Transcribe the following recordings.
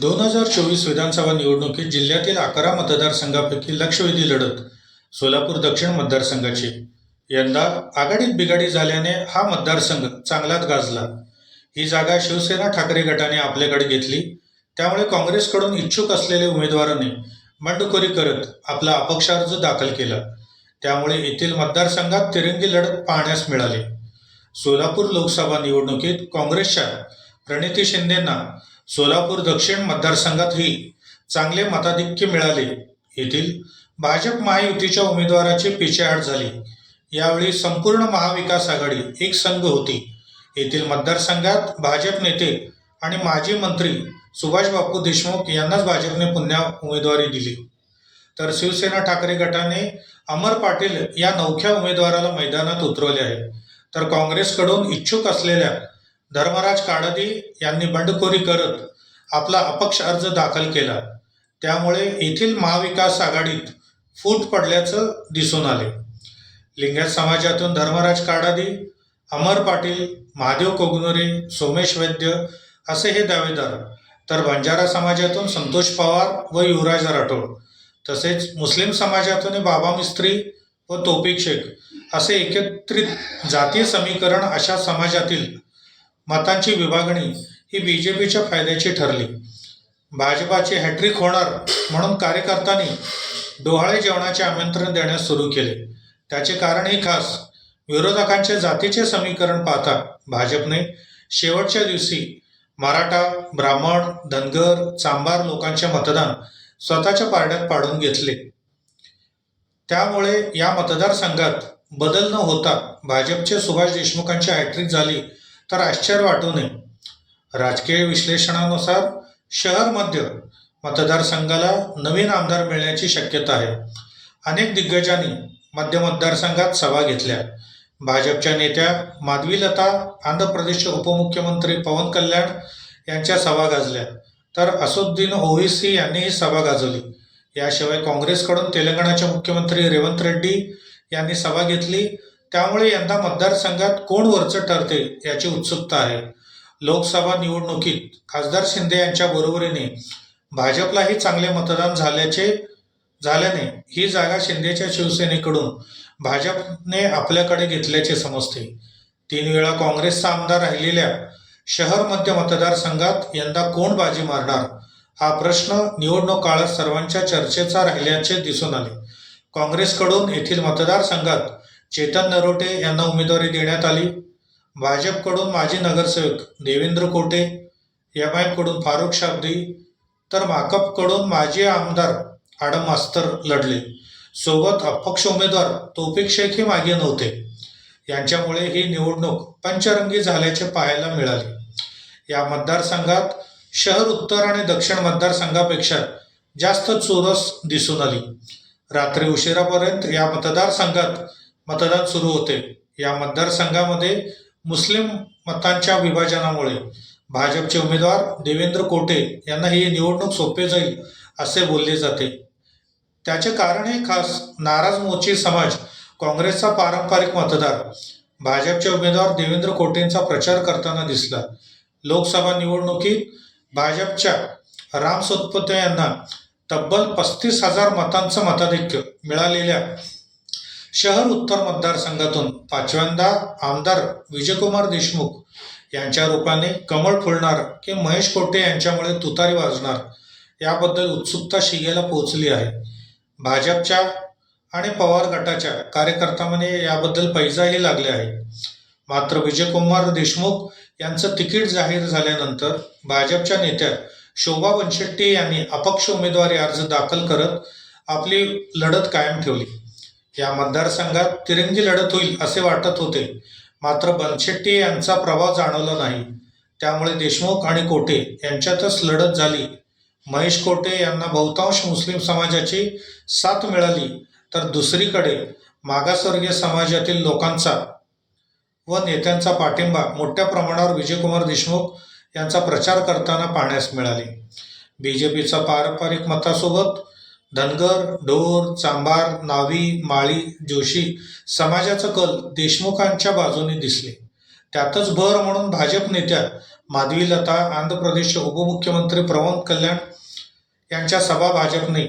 दोन हजार चोवीस विधानसभा निवडणुकीत जिल्ह्यातील अकरा मतदारसंघापैकी लक्षवेधी लढत सोलापूर दक्षिण मतदारसंघाची. यंदा आघाडीत बिघाडी झाल्याने हा मतदारसंघ चांगलाच गाजला. ही जागा शिवसेना ठाकरे गटाने आपल्याकडे घेतली. त्यामुळे काँग्रेसकडून इच्छुक असलेल्या उमेदवाराने बंडखोरी करत आपला अपक्ष अर्ज दाखल केला. त्यामुळे येथील मतदारसंघात तिरंगी लढत पाहण्यास मिळाली. सोलापूर लोकसभा निवडणुकीत काँग्रेसच्या प्रणिती शिंदेंना सोलापूर दक्षिण मतदारसंघातही चांगले मताधिक्य मिळाले. येथील भाजप महायुतीच्या उमेदवाराची पिछेहाट झाली. यावेळी संपूर्ण महाविकास आघाडी एक संघ होती. येथील मतदारसंघात भाजप नेते आणि माजी मंत्री सुभाष बापू देशमुख यांनाच भाजपने पुन्हा उमेदवारी दिली. तर शिवसेना ठाकरे गटाने अमर पाटील या नवख्या उमेदवाराला मैदानात उतरवले आहे. तर काँग्रेसकडून इच्छुक असलेल्या धर्मराज काडदी यांनी बंडखोरी करत आपला अपक्ष अर्ज दाखल केला. त्यामुळे येथील महाविकास आघाडीत फूट पडल्याचं दिसून आले. लिंगायत समाजातून धर्मराज काडादी अमर पाटील महादेव कोगनुरे सोमेश वैद्य असे हे दावेदार तर बंजारा समाजातून संतोष पवार व युवराज राठोड तसेच मुस्लिम समाजातून बाबा मिस्त्री व तोपिक शेख असे एकत्रित जातीय समीकरण अशा समाजातील मतांची विभागणी ही बी जे पीच्या फायद्याची ठरली. भाजपाची हॅट्रिक होणार म्हणून कार्यकर्त्यांनी डोहाळे जेवणाचे आमंत्रण देण्यास सुरू केले. त्याचे कारणही खास. विरोधकांचे जातीचे समीकरण पाहता भाजपने. शेवटच्या दिवशी मराठा ब्राह्मण धनगर चांभार लोकांचे मतदान स्वतःच्या पारड्यात पाडून घेतले. त्यामुळे या मतदारसंघात बदल न होता भाजपचे सुभाष देशमुखांची हॅट्रिक झाली. तर आश्चर्य वाटू नये. राजकीय विश्लेषणानुसार शहर मध्य मतदारसंघाला नवीन आमदार मिळण्याची शक्यता आहे. अनेक दिग्गजांनी मध्य मतदारसंघात सभा घेतल्या. भाजपच्या नेत्या माधवीलता आंध्र प्रदेशचे उपमुख्यमंत्री पवन कल्याण यांच्या सभा गाजल्या. तर असुद्दीन ओवेसी यांनीही सभा गाजवली. याशिवाय काँग्रेसकडून तेलंगणाचे मुख्यमंत्री रेवंत रेड्डी यांनी सभा घेतली. त्यामुळे यंदा मतदारसंघात कोण वरचं ठरते याची उत्सुकता आहे. लोकसभा निवडणुकीत खासदार शिंदे यांच्या बरोबरीने भाजपलाही चांगले मतदान झाल्याचे झाल्याने ही जागा शिंदेच्या शिवसेनेकडून भाजपने आपल्याकडे घेतल्याचे समजते. तीन वेळा काँग्रेसचा आमदार राहिलेल्या शहर मध्य मतदारसंघात यंदा कोण बाजी मारणार? हा प्रश्न निवडणूक काळात सर्वांच्या चर्चेचा राहिल्याचे दिसून आले. काँग्रेसकडून येथील मतदारसंघात चेतन नरोटे यांना उमेदवारी देण्यात आली. भाजपकडून माजी नगरसेवक देवेंद्र कोटे एम आयकडून फारुख शाब्दी तर माकपकडून माजी आमदार आडम मास्तर लढले. सोबत अपक्ष उमेदवार तोफिक शेखही मागे नव्हते. यांच्यामुळे ही निवडणूक पंचरंगी झाल्याचे पाहायला मिळाले. या मतदारसंघात शहर उत्तर आणि दक्षिण मतदारसंघापेक्षा जास्त चोरस दिसून आली. रात्री उशिरापर्यंत या मतदारसंघात मतदान सुरू होते. या मतदारसंघामध्ये मुस्लिम मतांच्या विभाजनामुळे भाजपचे उमेदवार देवेंद्र कोटे यांना ही निवडणूक सोपे जाईल असे बोलले जाते. त्याचे कारण हे खास नाराज मोची समाज काँग्रेसचा पारंपरिक मतदार भाजपचे उमेदवार देवेंद्र कोटेंचा प्रचार करताना दिसला. लोकसभा निवडणुकीत भाजपच्या राम सोतपते यांना तब्बल पस्तीस हजार मतांचं मताधिक्य मिळालेल्या शहर उत्तर मतदारसंघातून पाचव्यांदा आमदार विजयकुमार देशमुख यांच्या रूपाने कमळ फुलणार की महेश कोटे यांच्यामुळे तुतारी वाजणार याबद्दल उत्सुकता शिगेला पोहोचली आहे. भाजपच्या आणि पवार गटाच्या कार्यकर्त्यांमध्ये याबद्दल पैजाही लागले आहे. मात्र विजयकुमार देशमुख यांचं तिकीट जाहीर झाल्यानंतर भाजपच्या नेत्या शोभा बनशेट्टी यांनी अपक्ष उमेदवारी अर्ज दाखल करत आपली लढत कायम ठेवली. या मतदारसंघात तिरंगी लढत होईल असे वाटत होते. मात्र बनशेट्टी यांचा प्रभाव जाणवला नाही. त्यामुळे देशमुख आणि कोटे यांच्यातच लढत झाली. महेश कोटे यांना बहुतांश मुस्लिम समाजाची साथ मिळाली तर दुसरीकडे मागासवर्गीय समाजातील लोकांचा व नेत्यांचा पाठिंबा मोठ्या प्रमाणावर विजयकुमार देशमुख यांचा प्रचार करताना पाहण्यास मिळाले. बी जे पीचा पारंपरिक मतासोबत धनगर ढोर चांभार नावी माळी जोशी समाजाचं कल देशमुखांच्या बाजूने दिसले. त्यातच भर म्हणून भाजप नेत्या माधवी लता आंध्र प्रदेशचे उपमुख्यमंत्री प्रमोद कल्याण यांच्या सभा भाजपने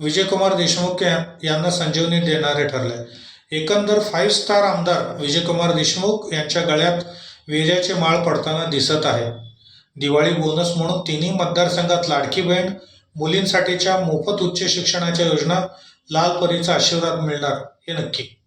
विजयकुमार देशमुख यांना संजीवनी देणारे ठरले. एकंदर फाईव्ह स्टार आमदार विजयकुमार देशमुख यांच्या गळ्यात विजयाची माळ पडताना दिसत आहे. दिवाळी बोनस म्हणून तिन्ही मतदारसंघात लाडकी बहीण मुलींसाठीच्या मोफत उच्च शिक्षणाच्या योजना लाल परीचा आशीर्वाद मिळणार हे नक्की.